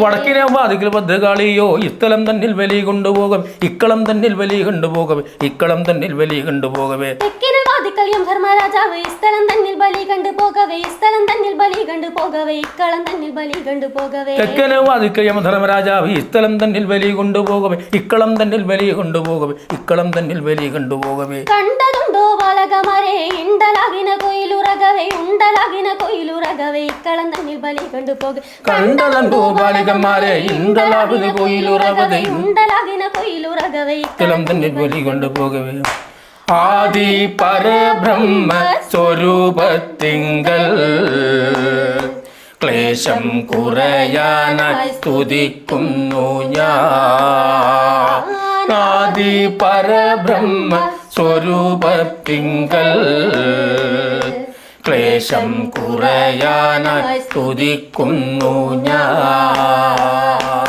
വടക്കിനെ വാതിക്കൽ ഭദ്രകാളിയോ ഇത്തലം തന്നിൽ വലി കൊണ്ടുപോകും. ഇക്കളം തന്നിൽ വലി കൊണ്ടുപോകും. ഇക്കളം തന്നിൽ വലി കൊണ്ടുപോകവേ ധർമ്മരാജാവ് ഈ സ്ഥലം തന്നിൽ ബലി കണ്ടുപോകവേ. ഈ സ്ഥലം തന്നിൽ ബലി കണ്ടുപോകവേ. ഇക്കളം തന്നിൽ ബലി കണ്ടുപോകവേ. തെക്കനെ വാതിക്കൽ തന്നിൽ കൊണ്ടുപോകവേ ഇക്കളം തന്നിൽ ബലി കൊണ്ടുപോകവേ ഇക്കളം തന്നിൽ വലി കൊണ്ടുപോകവേ കണ്ടതുണ്ടോ ബാലകമാരെ ഇണ്ടലാകിന കൊയിലുറകവേ. ഉണ്ടലാകിന കൊയിലുറകവേ ഇക്കളം തന്നിൽ ബലി കണ്ടുപോക കണ്ടതുണ്ടോ ബാലികന്മാരെ ഇണ്ടലാവിന് കോയിലുറവതേ ഉണ്ടലാകിന കൊയിലുറകവേ ഇക്കളം തന്നിൽ വലി കൊണ്ടുപോകവേ ആദി പരബ്രഹ്മ സ്വരൂപത്തിങ്കൽ. ക്ലേശം കുറയാനായി സ്തുതിക്കുന്നു ഞാൻ. ആദി പരബ്രഹ്മ സ്വരൂപത്തിങ്കൽ. ക്ലേശം കുറയാനായി സ്തുതിക്കുന്നു ഞാൻ.